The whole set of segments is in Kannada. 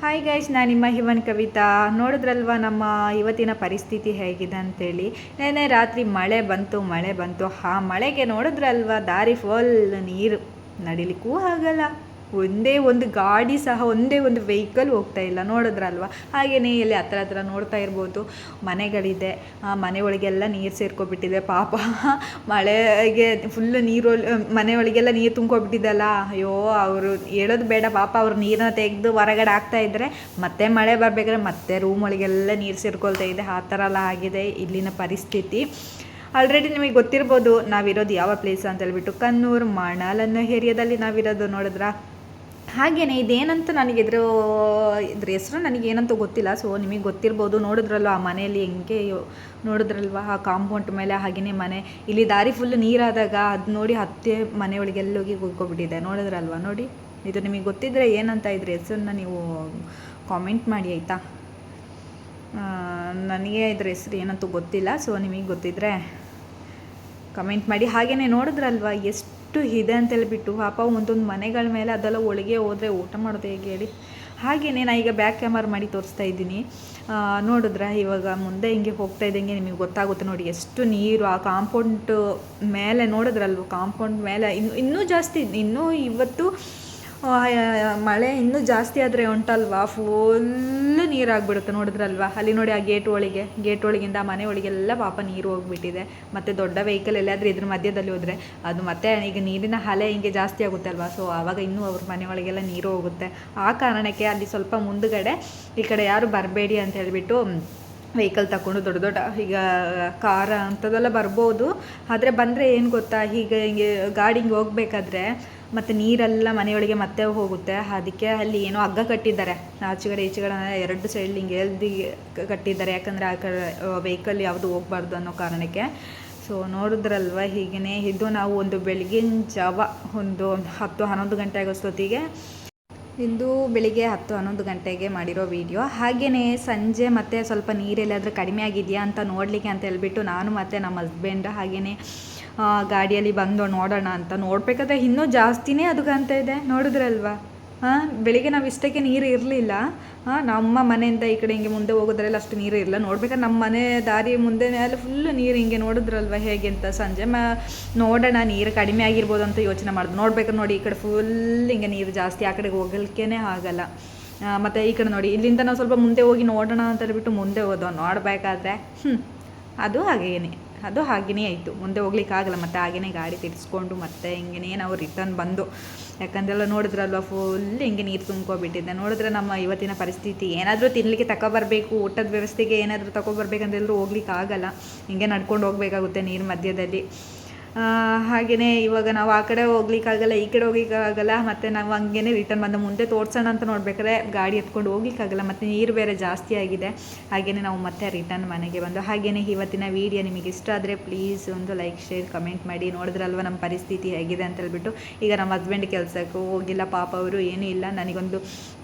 ಹಾಯ್ ಗೈಸ್ ನಾನು ನಿಮ್ಮ ಹಿವನ್ ಕವಿತಾ. ನೋಡಿದ್ರಲ್ವ ನಮ್ಮ ಇವತ್ತಿನ ಪರಿಸ್ಥಿತಿ ಹೇಗಿದೆ ಅಂತೇಳಿ? ನೆನೆ ರಾತ್ರಿ ಮಳೆ ಬಂತು ಮಳೆ ಬಂತು. ಆ ಮಳೆಗೆ ನೋಡಿದ್ರಲ್ವ? ದಾರಿ ಫುಲ್ ನೀರು. ನಡಿಲಿಕ್ಕೂ ಆಗಲ್ಲ. ಒಂದೇ ಒಂದು ಗಾಡಿ ಸಹ ಒಂದೇ ಒಂದು ವೆಹಿಕಲ್ ಹೋಗ್ತಾ ಇಲ್ಲ, ನೋಡಿದ್ರಲ್ವ? ಹಾಗೆಯೇ ಇಲ್ಲಿ ಹತ್ರ ಹತ್ರ ನೋಡ್ತಾ ಇರ್ಬೋದು. ಮನೆಗಳಿದೆ, ಆ ಮನೆ ಒಳಗೆಲ್ಲ ನೀರು ಸೇರ್ಕೊಬಿಟ್ಟಿದೆ, ಪಾಪ. ಮಳೆಗೆ ಫುಲ್ಲು ನೀರು ಮನೆ ಒಳಗೆಲ್ಲ ನೀರು ತುಂಬ್ಕೊಬಿಟ್ಟಿದ್ದಲ್ಲ ಅಯ್ಯೋ, ಅವರು ಹೇಳೋದು ಬೇಡ, ಪಾಪ ಅವ್ರು ನೀರನ್ನ ತೆಗೆದು ಹೊರಗಡೆ ಆಗ್ತಾ ಇದ್ದರೆ ಮತ್ತೆ ಮಳೆ ಬರಬೇಕಾದ್ರೆ ಮತ್ತೆ ರೂಮ್ ಒಳಗೆಲ್ಲ ನೀರು ಸೇರ್ಕೊಳ್ತಾ ಇದೆ. ಆ ಥರ ಎಲ್ಲ ಆಗಿದೆ ಇಲ್ಲಿನ ಪರಿಸ್ಥಿತಿ. ಆಲ್ರೆಡಿ ನಿಮಗೆ ಗೊತ್ತಿರ್ಬೋದು, ನಾವಿರೋದು ಯಾವ ಪ್ಲೇಸ್ ಅಂತ ಹೇಳ್ಬಿಟ್ಟು ಕನ್ನೂರು ಮಣಾಲ್ ಏರಿಯಾದಲ್ಲಿ ನಾವಿರೋದು, ನೋಡಿದ್ರ? ಹಾಗೆಯೇ ಇದೇನಂತ ನನಗೆ ಇದ್ರ ಇದ್ರ ಹೆಸರು ಏನಂತ ಗೊತ್ತಿಲ್ಲ. ಸೊ ನಿಮಗೆ ಗೊತ್ತಿರ್ಬೋದು, ನೋಡಿದ್ರಲ್ವ? ಆ ಮನೆಯಲ್ಲಿ ಹೆಂಗೆ ನೋಡಿದ್ರಲ್ವ? ಆ ಕಾಂಪೌಂಡ್ ಮೇಲೆ ಹಾಗೆಯೇ ಮನೆ. ಇಲ್ಲಿ ದಾರಿ ಫುಲ್ ನೀರಾದಾಗ ಅದು ನೋಡಿ ಹತ್ತೆ ಮನೆ ಒಳಗೆಲ್ಲ ಹೋಗಿ ಹೋಗ್ಕೊಬಿಟ್ಟಿದೆ ನೋಡಿದ್ರಲ್ವ? ನೋಡಿ. ಇದು ನಿಮಗೆ ಗೊತ್ತಿದ್ದರೆ ಏನಂತ ಇದ್ರ ಹೆಸರನ್ನ ನೀವು ಕಾಮೆಂಟ್ ಮಾಡಿ, ಆಯಿತಾ? ನನಗೆ ಇದ್ರ ಹೆಸ್ರು ಏನಂತೂ ಗೊತ್ತಿಲ್ಲ. ಸೊ ನಿಮಗೆ ಗೊತ್ತಿದ್ರೆ ಕಮೆಂಟ್ ಮಾಡಿ. ಹಾಗೆಯೇ ನೋಡಿದ್ರಲ್ವ? ಎಷ್ಟು ಇದೆ ಅಂತ ಹೇಳಿಬಿಟ್ಟು ಪಾಪ ಒಂದೊಂದು ಮನೆಗಳ ಮೇಲೆ ಅದೆಲ್ಲ ಒಳಗೆ ಹೋದರೆ ಊಟ ಮಾಡೋದು ಹೇಗೆ ಹೇಳಿ. ಹಾಗೆಯೇ ನಾನು ಈಗ ಬ್ಯಾಕ್ ಕ್ಯಾಮರಾ ಮಾಡಿ ತೋರಿಸ್ತಾ ಇದ್ದೀನಿ. ನೋಡಿದ್ರೆ? ಇವಾಗ ಮುಂದೆ ಹಿಂಗೆ ಹೋಗ್ತಾ ಇದ್ದಂಗೆ ನಿಮಗೆ ಗೊತ್ತಾಗುತ್ತೆ ನೋಡಿ, ಎಷ್ಟು ನೀರು ಆ ಕಾಂಪೌಂಡ್ ಮೇಲೆ ನೋಡಿದ್ರಲ್ವ? ಕಾಂಪೌಂಡ್ ಮೇಲೆ ಇನ್ನು, ಇನ್ನೂ ಜಾಸ್ತಿ, ಇನ್ನೂ ಇವತ್ತು ಮಳೆ ಇನ್ನೂ ಜಾಸ್ತಿ ಆದರೆ ಉಂಟಲ್ವಾ? ಫುಲ್ ನೀರಾಗ್ಬಿಡುತ್ತೆ ನೋಡಿದ್ರಲ್ವಾ? ಅಲ್ಲಿ ನೋಡಿ ಆ ಗೇಟ್ ಒಳಗೆ ಗೇಟ್ ಒಳಗಿಂದ ಮನೆ ಒಳಗೆಲ್ಲ ಪಾಪ ನೀರು ಹೋಗ್ಬಿಟ್ಟಿದೆ. ಮತ್ತು ದೊಡ್ಡ ವೆಹಿಕಲ್ ಎಲ್ಲಾದರೂ ಇದ್ರ ಮಧ್ಯದಲ್ಲಿ ಹೋದರೆ ಅದು ಮತ್ತೆ ಈಗ ನೀರಿನ ಹಲೆ ಹಿಂಗೆ ಜಾಸ್ತಿ ಆಗುತ್ತೆ ಅಲ್ವಾ ಸೊ ಆವಾಗ ಇನ್ನೂ ಅವ್ರ ಮನೆ ಒಳಗೆಲ್ಲ ನೀರು ಹೋಗುತ್ತೆ. ಆ ಕಾರಣಕ್ಕೆ ಅಲ್ಲಿ ಸ್ವಲ್ಪ ಮುಂದುಗಡೆ ಈ ಕಡೆ ಯಾರು ಬರಬೇಡಿ ಅಂತ ಹೇಳಿಬಿಟ್ಟು ವೆಹಿಕಲ್ ತಗೊಂಡು ದೊಡ್ಡ ದೊಡ್ಡ ಈಗ ಕಾರ ಅಂಥದ್ದೆಲ್ಲ ಬರ್ಬೋದು. ಆದರೆ ಬಂದರೆ ಏನು ಗೊತ್ತಾ? ಹೀಗೆ ಹಿಂಗೆ ಗಾಡಿ ಹಿಂಗೆ ಹೋಗ್ಬೇಕಾದ್ರೆ ಮತ್ತು ನೀರೆಲ್ಲ ಮನೆಯೊಳಗೆ ಮತ್ತೆ ಹೋಗುತ್ತೆ. ಅದಕ್ಕೆ ಅಲ್ಲಿ ಏನೋ ಹಗ್ಗ ಕಟ್ಟಿದ್ದಾರೆ. ಆಚೆಗಡೆ ಈಚೆಗಡೆ ಎರಡು ಸೈಡ್ ಹಿಂಗೆ ಎಲ್ದಿ ಕಟ್ಟಿದ್ದಾರೆ. ಯಾಕಂದರೆ ಆ ಕಡೆ ವೆಹಿಕಲ್ ಯಾವುದು ಹೋಗ್ಬಾರ್ದು ಅನ್ನೋ ಕಾರಣಕ್ಕೆ. ಸೊ ನೋಡಿದ್ರಲ್ವ ಹೀಗೇ ಇದ್ದು ನಾವು ಒಂದು ಬೆಳಗಿನ ಜಾವ, ಒಂದು ಹತ್ತು ಹನ್ನೊಂದು ಗಂಟೆ ಆಗೋಷ್ಟೊತ್ತಿಗೆ ಇಂದು ಬೆಳಿಗ್ಗೆ ಹತ್ತು ಹನ್ನೊಂದು ಗಂಟೆಗೆ ಮಾಡಿರೋ ವಿಡಿಯೋ ಹಾಗೆಯೇ ಸಂಜೆ ಮತ್ತೆ ಸ್ವಲ್ಪ ನೀರೆಲ್ಲಾದರೂ ಕಡಿಮೆ ಆಗಿದೆಯಾ ಅಂತ ನೋಡಲಿಕ್ಕೆ ಅಂತ ಹೇಳ್ಬಿಟ್ಟು ನಾನು ಮತ್ತು ನಮ್ಮ ಹಸ್ಬೆಂಡ್ ಹಾಗೆಯೇ ಗಾಡಿಯಲ್ಲಿ ಬಂದು ನೋಡೋಣ ಅಂತ ನೋಡಬೇಕಾದ್ರೆ ಇನ್ನೂ ಜಾಸ್ತಿನೇ ಅದು ಕಾಣ್ತಾ ಇದೆ. ನೋಡಿದ್ರಲ್ವಾ? ಹಾಂ ಬೆಳಿಗ್ಗೆ ನಾವು ಇಷ್ಟಕ್ಕೆ ನೀರು ಇರಲಿಲ್ಲ. ಹಾಂ ನಮ್ಮ ಮನೆಯಿಂದ ಈ ಕಡೆ ಹಿಂಗೆ ಮುಂದೆ ಹೋಗೋದ್ರಲ್ಲಿ ಅಷ್ಟು ನೀರು ಇರಲಿಲ್ಲ. ನೋಡ್ಬೇಕಾದ್ರೆ ನಮ್ಮ ಮನೆ ದಾರಿ ಮುಂದೆ ಅಲ್ಲಿ ಫುಲ್ಲು ನೀರು ಹಿಂಗೆ ನೋಡಿದ್ರಲ್ವ ಹೇಗೆ ಅಂತ ಸಂಜೆ ಮ, ನೋಡೋಣ, ನೀರು ಕಡಿಮೆ ಆಗಿರ್ಬೋದು ಅಂತ ಯೋಚನೆ ಮಾಡಿದ್ರು ನೋಡ್ಬೇಕಾದ್ರೆ ನೋಡಿ ಈ ಕಡೆ ಫುಲ್ ಹಿಂಗೆ ನೀರು ಜಾಸ್ತಿ ಆ ಕಡೆಗೆ ಹೋಗಲಿಕ್ಕೇ ಆಗಲ್ಲ. ಮತ್ತು ಮತ್ತೆ ಈ ಕಡೆ ನೋಡಿ, ಇಲ್ಲಿಂದ ನಾವು ಸ್ವಲ್ಪ ಮುಂದೆ ಹೋಗಿ ನೋಡೋಣ ಅಂತ ಹೇಳ್ಬಿಟ್ಟು ಮುಂದೆ ಹೋದೋ, ನೋಡಬೇಕಾದ್ರೆ. ಹ್ಞೂ ಅದು ಹಾಗೇನೆ. ಅದು ಹಾಗೇನೇ ಆಯಿತು. ಮುಂದೆ ಹೋಗ್ಲಿಕ್ಕಾಗಲ್ಲ, ಮತ್ತೆ ಹಾಗೆಯೇ ಗಾಡಿ ತಿರ್ಸ್ಕೊಂಡು, ಮತ್ತೆ ಹಿಂಗೇ ನಾವು ರಿಟರ್ನ್ ಬಂದು. ಯಾಕಂದ್ರೆಲ್ಲ ನೋಡಿದ್ರಲ್ವ ಫುಲ್ ಹಿಂಗೆ ನೀರು ತುಂಬ್ಕೊಬಿಟ್ಟಿದ್ದೆ. ನೋಡಿದ್ರೆ ನಮ್ಮ ಇವತ್ತಿನ ಪರಿಸ್ಥಿತಿ, ಏನಾದರೂ ತಿನ್ನಲಿಕ್ಕೆ ತಗೊಬರ್ಬೇಕು ಊಟದ ವ್ಯವಸ್ಥೆಗೆ ಏನಾದರೂ ತಗೊಬರ್ಬೇಕಂತೆಲ್ಲರೂ ಹೋಗ್ಲಿಕ್ಕೆ ಆಗಲ್ಲ ಹಿಂಗೆ ನಡ್ಕೊಂಡು ಹೋಗಬೇಕಾಗುತ್ತೆ ನೀರು ಮಧ್ಯದಲ್ಲಿ. ಹಾಗೆಯೇ ಇವಾಗ ನಾವು ಆ ಕಡೆ ಹೋಗ್ಲಿಕ್ಕಾಗಲ್ಲ, ಈ ಕಡೆ ಹೋಗ್ಲಿಕ್ಕಾಗಲ್ಲ, ಮತ್ತು ನಾವು ಹಂಗೇನೆ ರಿಟರ್ನ್ ಬಂದ ಮುಂದೆ ತೋರ್ಸೋಣ ಅಂತ ನೋಡ್ಬೇಕಾದ್ರೆ ಗಾಡಿ ಎತ್ಕೊಂಡು ಹೋಗ್ಲಿಕ್ಕಾಗಲ್ಲ, ಮತ್ತು ನೀರು ಬೇರೆ ಜಾಸ್ತಿ ಆಗಿದೆ. ಹಾಗೆಯೇ ನಾವು ಮತ್ತೆ ರಿಟರ್ನ್ ಮನೆಗೆ ಬಂದು ಹಾಗೆಯೇ ಇವತ್ತಿನ ವಿಡಿಯೋ ನಿಮಗೆ ಇಷ್ಟ ಆದರೆ ಪ್ಲೀಸ್ ಒಂದು ಲೈಕ್ ಶೇರ್ ಕಮೆಂಟ್ ಮಾಡಿ. ನೋಡಿದ್ರಲ್ವ ನಮ್ಮ ಪರಿಸ್ಥಿತಿ ಹೇಗಿದೆ ಅಂತ ಹೇಳ್ಬಿಟ್ಟು. ಈಗ ನಮ್ಮ ಹಸ್ಬೆಂಡ್ ಕೆಲಸಕ್ಕೂ ಹೋಗಿಲ್ಲ, ಪಾಪ ಅವರು ಏನೂ ಇಲ್ಲ. ನನಗೊಂದು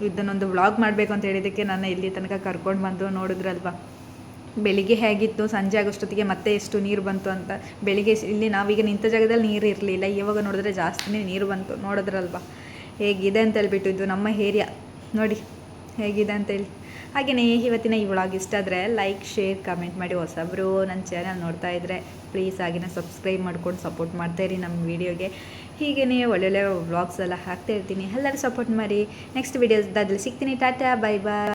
ಇದನ್ನೊಂದು ವ್ಲಾಗ್ ಮಾಡಬೇಕು ಅಂತ ಹೇಳಿದ್ದಕ್ಕೆ ನಾನು ಇಲ್ಲಿ ತನಕ ಕರ್ಕೊಂಡು ಬಂದು ನೋಡಿದ್ರಲ್ವ. ಬೆಳಿಗ್ಗೆ ಹೇಗಿತ್ತು? ಸಂಜೆ ಆಗೋಷ್ಟೊತ್ತಿಗೆ ಮತ್ತೆ ಎಷ್ಟು ನೀರು ಬಂತು ಅಂತ. ಬೆಳಿಗ್ಗೆ ಇಲ್ಲಿ ನಾವೀಗ ನಿಂತ ಜಾಗದಲ್ಲಿ ನೀರು ಇರಲಿಲ್ಲ. ಇವಾಗ ನೋಡಿದ್ರೆ ಜಾಸ್ತಿನೇ ನೀರು ಬಂತು. ನೋಡಿದ್ರಲ್ವ? ಹೇಗಿದೆ ಅಂತ ಹೇಳ್ಬಿಟ್ಟು ಇದು ನಮ್ಮ ಏರಿಯಾ. ನೋಡಿ, ಹೇಗಿದೆ ಅಂತೇಳಿ ಹಾಗೆಯೇ ಇವತ್ತಿನ ಈ ಇಷ್ಟ ಆದರೆ ಲೈಕ್, ಶೇರ್, ಕಮೆಂಟ್ ಮಾಡಿ. ಹೊಸಬ್ರು ನನ್ನ ಚಾನಲ್ ನೋಡ್ತಾ ಇದ್ದರೆ ಪ್ಲೀಸ್ ಆಗಿನ ಸಬ್ಸ್ಕ್ರೈಬ್ ಮಾಡ್ಕೊಂಡು ಸಪೋರ್ಟ್ ಮಾಡ್ತಾಯಿರಿ ನಮ್ಮ ವೀಡಿಯೋಗೆ. ಹೀಗೇ ಒಳ್ಳೊಳ್ಳೆ ವ್ಲಾಗ್ಸ್ ಎಲ್ಲ ಹಾಕ್ತಾ ಇರ್ತೀನಿ. ಎಲ್ಲರೂ ಸಪೋರ್ಟ್ ಮಾಡಿ. ನೆಕ್ಸ್ಟ್ ವೀಡಿಯೋಸ್ದಾದಲ್ಲಿ ಸಿಗ್ತೀನಿ. Tata, bye bye